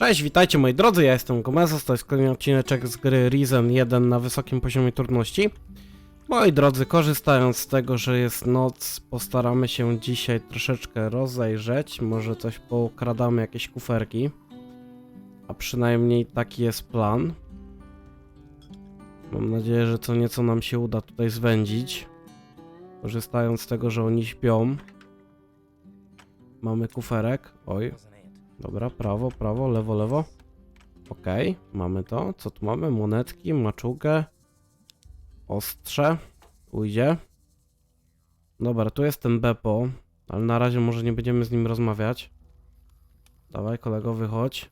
Cześć, witajcie moi drodzy, ja jestem Gomezos, to jest kolejny odcineczek z gry Risen 1 na wysokim poziomie trudności. Moi drodzy, korzystając z tego, że jest noc, postaramy się dzisiaj troszeczkę rozejrzeć, może coś pokradamy, jakieś kuferki. A przynajmniej taki jest plan. Mam nadzieję, że co nieco nam się uda tutaj zwędzić. Korzystając z tego, że oni śpią. Mamy kuferek. Oj, Dobra, prawo, prawo, lewo, lewo. Okej, mamy to. Co tu mamy? Monetki, maczugę. Ostrze. Ujdzie. Dobra, tu jest ten Bepo, ale na razie może nie będziemy z nim rozmawiać. Dawaj, kolego, wychodź.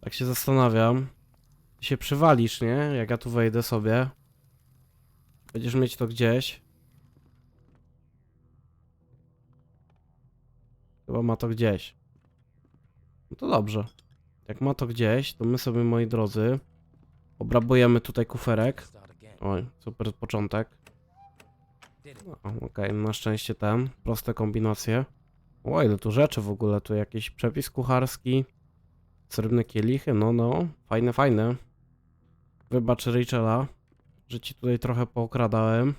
Tak się zastanawiam. Ty się przywalisz, nie? Jak ja tu wejdę sobie. Będziesz mieć to gdzieś. Chyba ma to gdzieś. No to dobrze. Jak ma to gdzieś, to my sobie, moi drodzy, obrabujemy tutaj kuferek. Oj, super początek. O, Okej, na szczęście ten. Proste kombinacje. O, ile tu rzeczy w ogóle. Tu jakiś przepis kucharski. Srebrne kielichy, no, no. Fajne, fajne. Wybacz Rachela, że ci tutaj trochę pookradałem.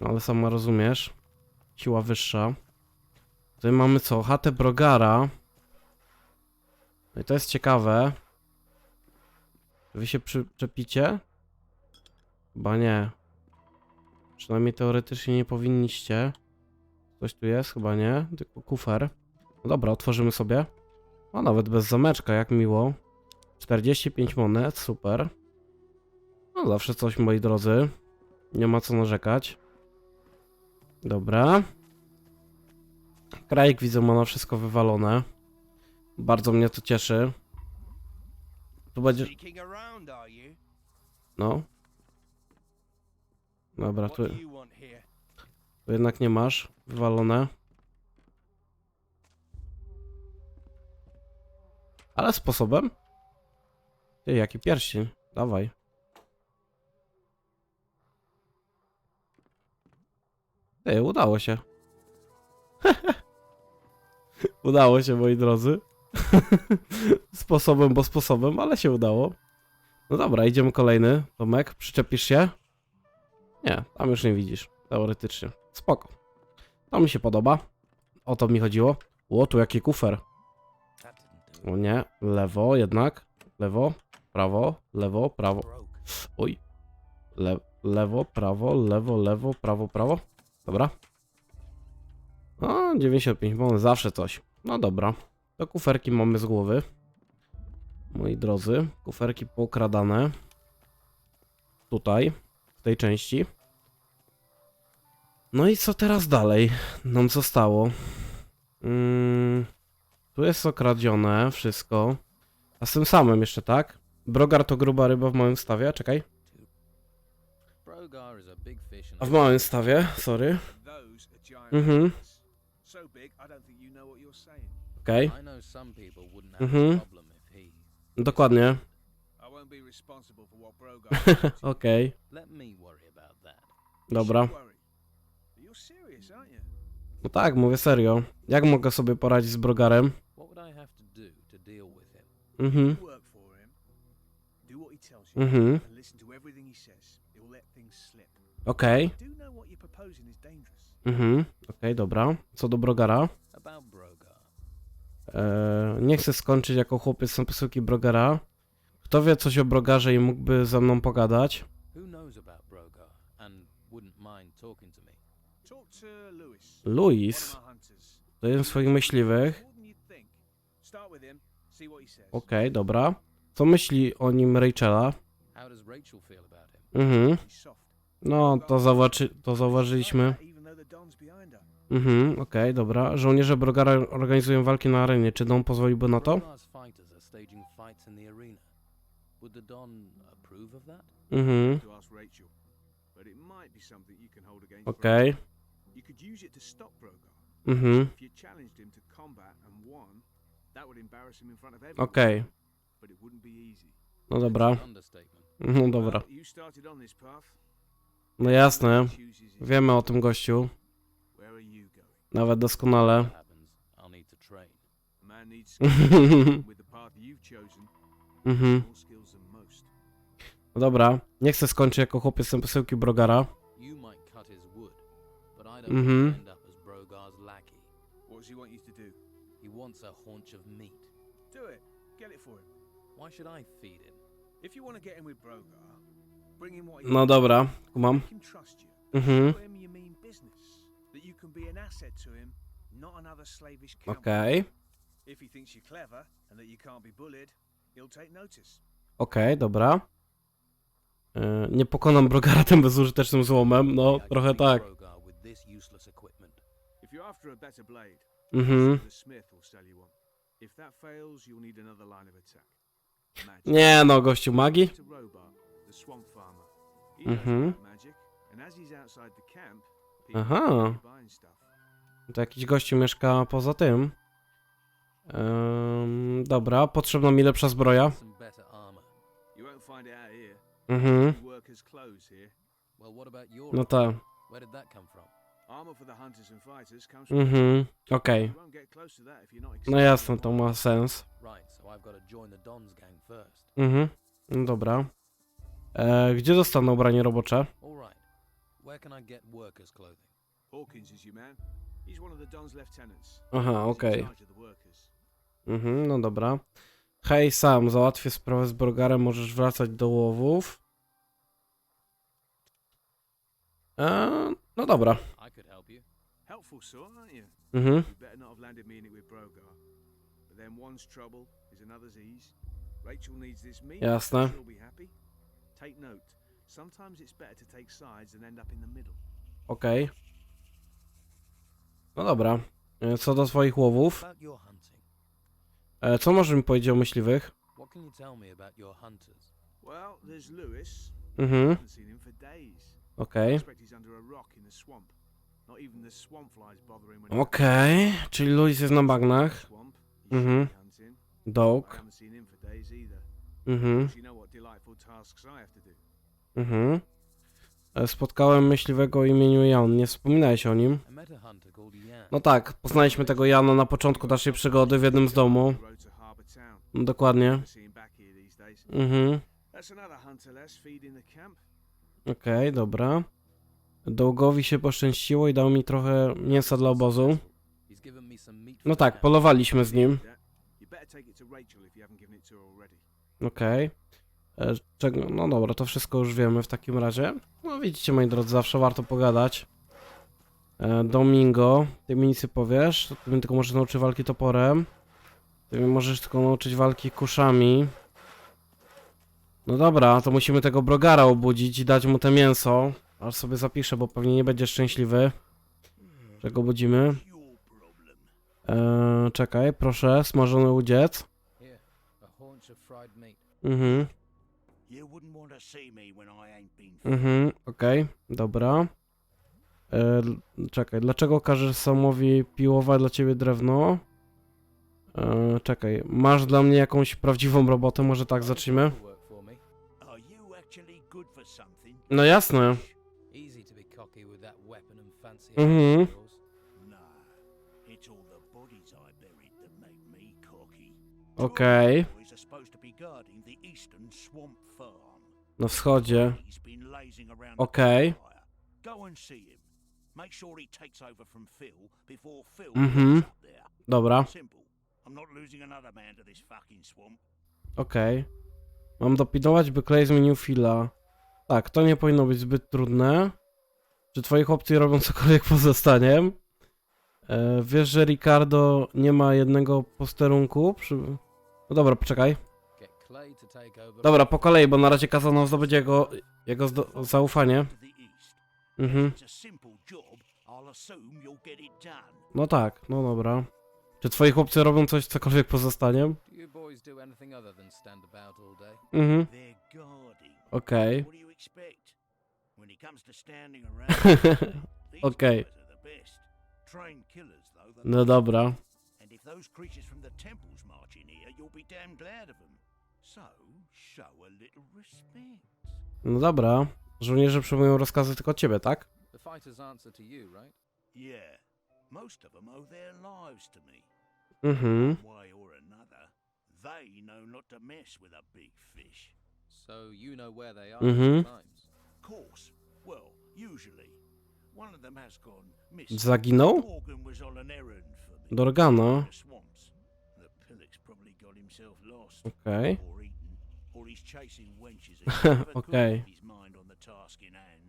No, ale sama rozumiesz. Siła wyższa. Tutaj mamy co? Chatę Brogara. No i to jest ciekawe. Wy się przyczepicie? Chyba nie. Przynajmniej teoretycznie nie powinniście. Coś tu jest? Chyba nie. Tylko kufer. No dobra, otworzymy sobie. O, nawet bez zameczka, jak miło. 45 monet, super. No zawsze coś, moi drodzy. Nie ma co narzekać. Dobra. Krajek widzę ma na wszystko wywalone. Bardzo mnie to cieszy. Tu będzie. No. Dobra, tu, tu jednak nie masz. Wywalone. Ale sposobem? Ty, jaki pierścień? Dawaj. Ty, udało się. udało się, moi drodzy. sposobem, bo sposobem, ale się udało. No dobra, idziemy kolejny. Tomek, przyczepisz się? Nie, tam już nie widzisz. Teoretycznie. Spoko. To mi się podoba. O to mi chodziło. O, tu jaki kufer. O nie, lewo jednak. Lewo, prawo, lewo, prawo. Oj. Le lewo, prawo, lewo, lewo, prawo, prawo. Dobra. O, 95 bon, zawsze coś. No dobra. To kuferki mamy z głowy. Moi drodzy, kuferki pokradane. Tutaj, w tej części. No i co teraz dalej nam zostało? Mm, tu jest okradzione wszystko. A z tym samym jeszcze, tak? Brogar to gruba ryba w małym stawie, czekaj. A w małym stawie, sorry. Mhm. Okej, I know some people wouldn't have Mhm. a problem if he. dokładnie. I won't be responsible for what Brogar Okej, Let me worry about that. dobra. Worry. But You're serious, aren't you? No tak, mówię serio. Jak mogę sobie poradzić z Brogarem? Mhm, mhm, And listen mhm, okej, dobra. Co do Brogara? Eee, nie chcę skończyć jako chłopiec z posyłki Brogara. Kto wie coś o Brogarze i mógłby ze mną pogadać? Who knows about Brogar and wouldn't mind talking to me? Talk to Lewis. Louis, One of my hunters. to jeden z swoich myśliwych. More than you'd think. Start with him. See what he says. Okej, dobra. Co myśli o nim Rachela? How does Rachel feel about him? Mhm, soft. no to, zauważy to zauważyliśmy. Mhm, okej, dobra. Żołnierze Brogara organizują walki na arenie. Czy Don pozwoliłby na to? Brogar's fighters are staging fights in the arena. Would the Don approve of that? Mhm, to ask Rachel, but it might be something you can hold against okej. Brogar. You could use it to stop Brogar. Mhm, If you challenged him to combat and won, that would embarrass him in front of everyone. okej. But it wouldn't be easy. No dobra. Understatement. No dobra. Well, you started on this path. No jasne. Wiemy o tym gościu. Nawet doskonale. Mhm. No dobra, nie chcę skończyć jako chłopiec z posyłki Brogara. Mhm. want to end up as Brogar's lackey. What does he want you to do? He wants a haunch of meat. Do it. Get it for him. Why should I feed him? If you want to get in with Brogar, bring him what he No dobra, kumam. Trust you. Mhm. Okej, If he thinks you're clever and that you can't be bullied, he'll take notice. okej, dobra. E, nie pokonam Brogara tym bezużytecznym złomem, no trochę tak. Mhm. Nie no, gościu magii. Mhm. Aha. To jakiś gościu mieszka poza tym. Em, dobra, potrzebna mi lepsza zbroja. Mhm. No tak. Mhm. Okej. Not No jasne, to ma sens. Mhm. No dobra. E, gdzie dostanę ubranie robocze? Where can I get workers' clothing? Hawkins is your man. He's one of the Don's lieutenants. Aha, okej. Mhm, no dobra. Hej Sam, załatwię sprawę z Brogarem, możesz wracać do łowów. E, no dobra. I could help you. Helpful sort, aren't you? Mhm. You better not have landed me in it with Brogar. But then one's trouble is another's ease. Rachel needs this meat. Jasne. She'll be happy. Take note. Sometimes it's better to take sides than end up in the middle. Okej. No dobra. E, co do swoich łowów. About your hunting. E, co możesz mi powiedzieć o myśliwych? What can you tell me about your hunters? Well, there's Lewis. Mhm. haven't seen him for days. I Okej. expect he's under a rock in the swamp. Not even the swamp flies bother him when he Okej. Czyli Luis jest na bagnach. swamp. Mhm. He's hunting. I Dołk. haven't seen him for days either. Mhm. But you know what delightful tasks I have to do. Mhm. E, Spotkałem myśliwego imieniu Jan. Nie wspominałeś o nim? No tak, poznaliśmy tego Jana na początku naszej przygody w jednym z domu. No, dokładnie. Mhm. Okej, dobra. Dołgowi się poszczęściło i dał mi trochę mięsa dla obozu. No tak, polowaliśmy z nim. Okej. E, Czego? No dobra, to wszystko już wiemy w takim razie. No widzicie, moi drodzy, zawsze warto pogadać. E, Domingo, ty mi nic nie powiesz. Ty mnie tylko możesz nauczyć walki toporem. Ty mnie możesz tylko nauczyć walki kuszami. No dobra, to musimy tego Brogara obudzić i dać mu te mięso. Aż sobie zapiszę, bo pewnie nie będzie szczęśliwy. Że go budzimy. E, czekaj, proszę, smażony udziec. Mhm. Mhm, okej, dobra. E, czekaj, dlaczego każesz Samowi piłować dla ciebie drewno? E, czekaj, masz dla mnie jakąś prawdziwą robotę, może tak zacznijmy? No jasne. Mhm. Okej, Two na wschodzie. Around Okay. Mhm. Dobra, okej. Mam dopilnować, by Clay zmienił fila. Tak, to nie powinno być zbyt trudne. Czy twoi chłopcy robią cokolwiek poza staniem? E, wiesz, że Ricardo nie ma jednego posterunku? Przy... No dobra, poczekaj. Dobra, po kolei, bo na razie kazano zdobyć jego, jego zdo- zaufanie. Mhm. No tak, no dobra. Czy twoi chłopcy robią coś cokolwiek day? Mhm, okej. They're No dobra. And if those creatures from the temples march in here, you'll be damn glad of them. So, show a little respect. No dobra. Żołnierze przyjmują rozkazy tylko od ciebie, tak? The fighters answer to you, right? Yeah, most of them owe their lives to me. Mhm. one way or another, they know not to mess with a big fish. So you know where they are Mhm. at all times. Course, well, usually. One of them has gone missing. Zaginął? Morgan was on an errand for me. Dorgana. The swamps. Probably got himself lost. Okej. Or eaten. Or he's chasing wenches and never could Okay. his mind on the task in hand.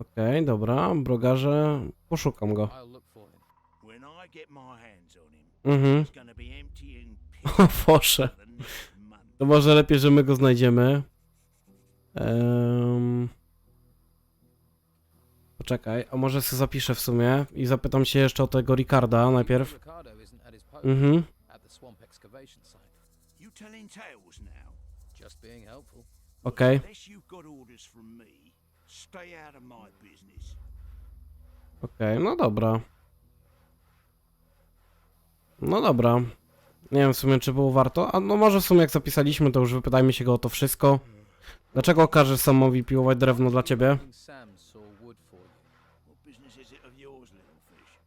Okej, dobra. Brogarze, poszukam go. I'll look for him. When I get my hands on him, Mhm. he's gonna be empty and O Boże. for the next month. To może lepiej, że my go znajdziemy. Ehm... Poczekaj, a może sobie zapiszę w sumie i zapytam się jeszcze o tego Ricarda najpierw. Ricardo isn't at his post Mhm. at the swamp excavation site. You telling tales now? Just being helpful. Okej, Unless you've got orders from me, stay out of my business. okej, no dobra. No dobra. Nie wiem w sumie, czy było warto. A no może w sumie jak zapisaliśmy, to już wypytajmy się go o to wszystko. Dlaczego każesz Samowi piłować drewno dla ciebie? King Sam saw wood for you. What business is it of yours, little fish?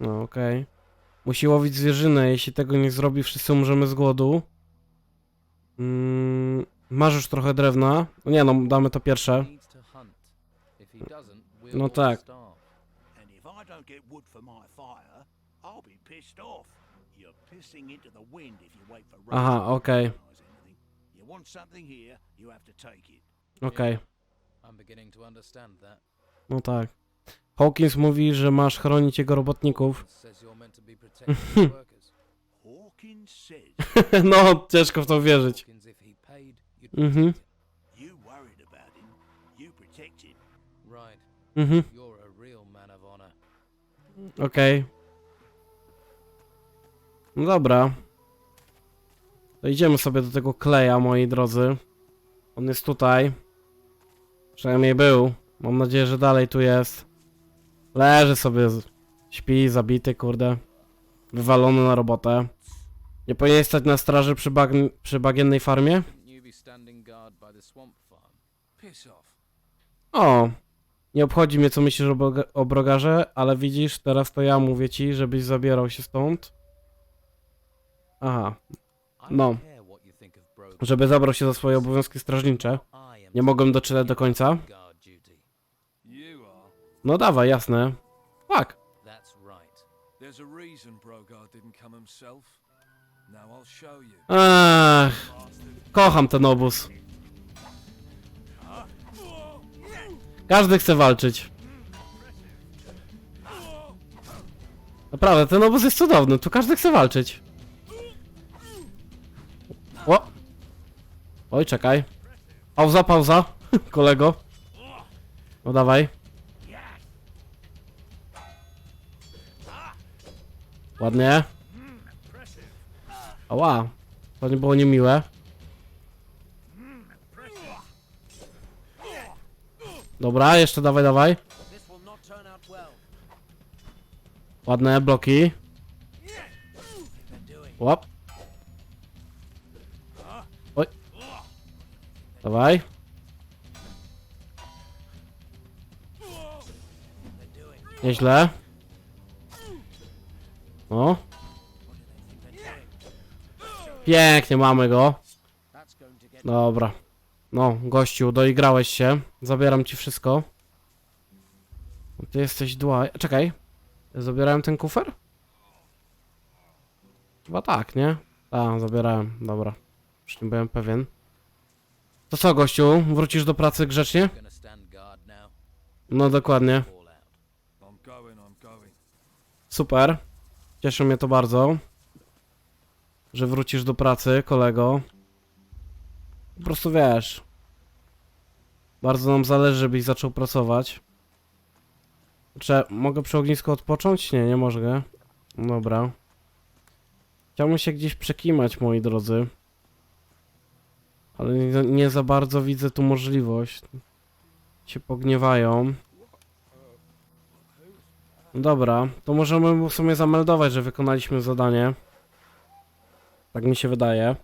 No okej. Musi łowić zwierzynę, jeśli tego nie zrobi, wszyscy umrzemy z głodu. Mm, masz już trochę drewna. No nie no, damy to pierwsze. No tak. starve. And if I don't get wood for my fire, I'll be pissed off. You're pissing into the wind if you wait for Aha, okej. You want something here, you have to take it. Okej, I'm beginning to understand that. no tak. Hawkins mówi, że masz chronić jego robotników. Says you're meant to be protecting his workers. No, ciężko w to wierzyć. Mhm. Mhm, okej. No dobra. To idziemy sobie do tego kleja, moi drodzy. On jest tutaj. Przynajmniej był. Mam nadzieję, że dalej tu jest. Leży sobie, śpi, zabity, kurde. Wywalony na robotę. Nie powinien stać na straży przy, przy bagiennej farmie? O, nie obchodzi mnie co myślisz o, o brogarze, ale widzisz, teraz to ja mówię ci, żebyś zabierał się stąd. Aha, No. żeby zabrał się za swoje obowiązki strażnicze. Nie mogłem doczytać do końca. No dawaj, jasne. Tak. Ech, kocham ten obóz. Każdy chce walczyć. Naprawdę, ten obóz jest cudowny, tu każdy chce walczyć. O! Oj, czekaj. Pauza, pauza, kolego. No dawaj. Ładnie. Ała, to nie było niemiłe. Dobra, jeszcze dawaj, dawaj. Ładne bloki. Łap. Oj. Dawaj. Nieźle. No. Pięknie, mamy go. Dobra. No, gościu, doigrałeś się. Zabieram ci wszystko. Ty jesteś dła... Czekaj. Zabierałem ten kufer? Chyba tak, nie? Tak, zabierałem. Dobra. Już nie byłem pewien. To co, gościu? Wrócisz do pracy grzecznie? No, dokładnie. Super. Cieszy mnie to bardzo. Że wrócisz do pracy, kolego. Po prostu wiesz. Bardzo nam zależy, żebyś zaczął pracować. Czy mogę przy ognisku odpocząć? Nie, nie mogę. Dobra. Chciałbym się gdzieś przekimać, moi drodzy. Ale nie, nie za bardzo widzę tu możliwość. Się pogniewają. Dobra, to możemy mu w sumie zameldować, że wykonaliśmy zadanie. Tak mi się wydaje.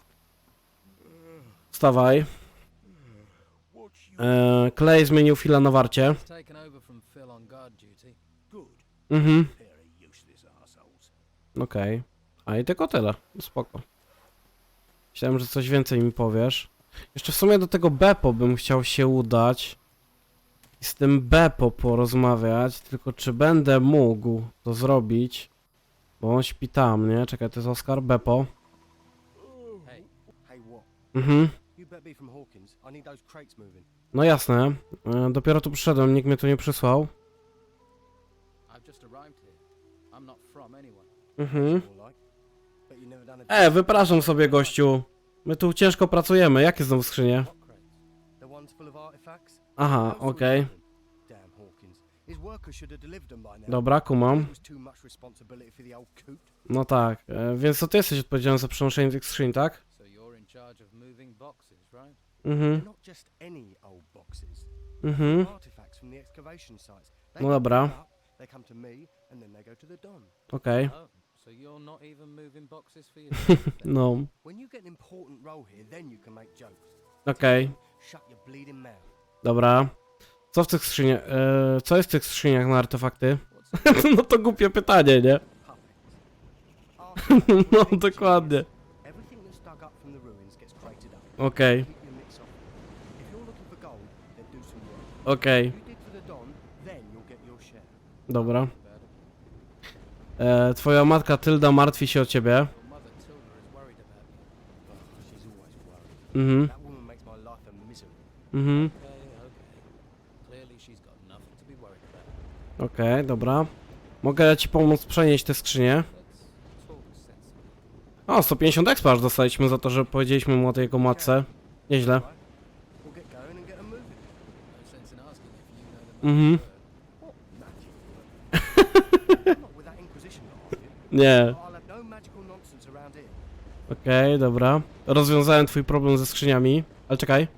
Wstawaj. You E, Clay zmienił chwilę na warcie. Mhm, okej. A i tylko tyle. Spoko. Myślałem, że coś więcej mi powiesz. Jeszcze w sumie do tego Bepo bym chciał się udać. I z tym Bepo porozmawiać. Tylko czy będę mógł to zrobić? Bo on śpi tam, nie? Czekaj, to jest Oskar Bepo. Hey, Hey, what? Mhm. You better be from Hawkins. I need those crates moving. No jasne. E, Dopiero tu przyszedłem, nikt mnie tu nie przysłał. Mhm. E, wypraszam sobie, gościu. My tu ciężko pracujemy. Jakie znowu skrzynie? Aha, okej. Dobra, kumam. No tak. E, więc to ty jesteś odpowiedzialny za przenoszenie tych skrzyń, tak? Charge of moving boxes, right? Mhm. Not just any old boxes. Mhm. Artifacts from the excavation sites. No dobra. up, They come to me, and then they go to the Don. Okej. Oh, so you're not even moving boxes for yourself? then? No. When you get an important role here, then you can make jokes. Okej. Shut your bleeding mouth. Dobra. Co w tych skrzyniach? E, co jest w tych skrzyniach na artefakty? What's no to głupie pytanie, nie? Artifacts No, dokładnie. Okej. Share. Dobra. E, twoja matka Tylda martwi się o ciebie. Mhm. Mhm. Okej, dobra. Mogę ci pomóc przenieść te skrzynie. O, 150 expa aż dostaliśmy za to, że powiedzieliśmy mu o tej jego matce. Nieźle. Mhm. Nie. Okej, dobra. Rozwiązałem twój problem ze skrzyniami. Ale czekaj.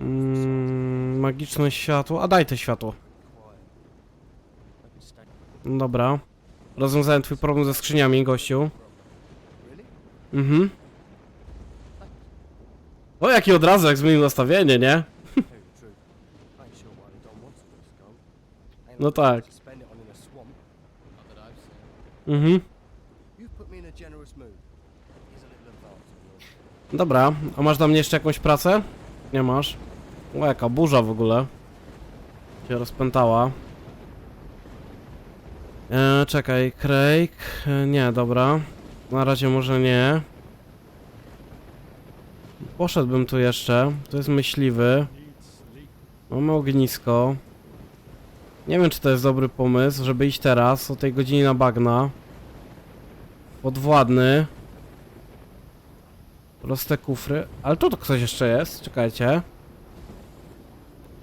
Mm, magiczne światło. A daj te światło. Dobra. Rozwiązałem twój problem ze skrzyniami, gościu. Mhm. O, jaki od razu, jak zmienił nastawienie, nie? No tak. Mhm. Dobra. A masz dla mnie jeszcze jakąś pracę? Nie masz. O, jaka burza w ogóle. Się rozpętała. E, czekaj, Craig. E, nie, dobra. Na razie może nie. Poszedłbym tu jeszcze. To jest myśliwy. Mamy ognisko. Nie wiem, czy to jest dobry pomysł, żeby iść teraz o tej godzinie na bagna. Podwładny. Proste kufry. Ale tu to ktoś jeszcze jest. Czekajcie.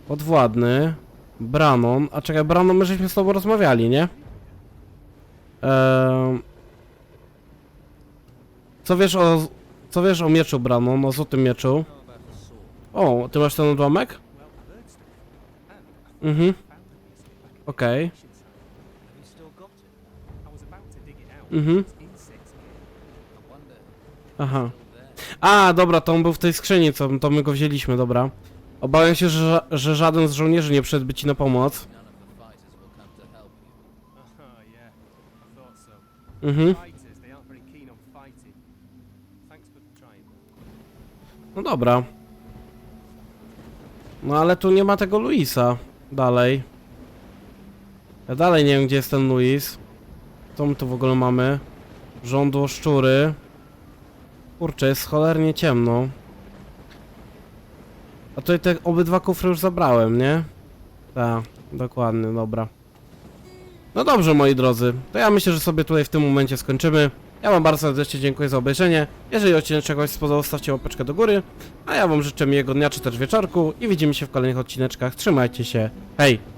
Podwładny. Branon. A czekaj, Branon, my żeśmy z tobą rozmawiali, nie? Co wiesz o... Co wiesz o mieczu Branon? O złotym mieczu? O, ty masz ten odłamek? Mhm. Okej. out. Mhm. Aha. A, dobra, to on był w tej skrzyni, co, to my go wzięliśmy, dobra. Obawiam się, że, że żaden z żołnierzy nie przyszedł ci na pomoc. None of the fighters will come to help you. Oh, yeah. I thought so. Mhm. Fighters, they aren't very keen on fighting. Thanks for trying. No dobra. No ale tu nie ma tego Luisa. Dalej. Ja dalej nie wiem, gdzie jest ten Luis. Co my tu w ogóle mamy? Żądło szczury. Kurczę, jest cholernie ciemno. A tutaj te obydwa kufry już zabrałem, nie? Tak, dokładnie, dobra. No dobrze, moi drodzy. To ja myślę, że sobie tutaj w tym momencie skończymy. Ja wam bardzo serdecznie dziękuję za obejrzenie. Jeżeli odcinek czegoś spodobał, stawcie łapeczkę do góry. A ja wam życzę miłego dnia czy też wieczorku i widzimy się w kolejnych odcineczkach. Trzymajcie się. Hej!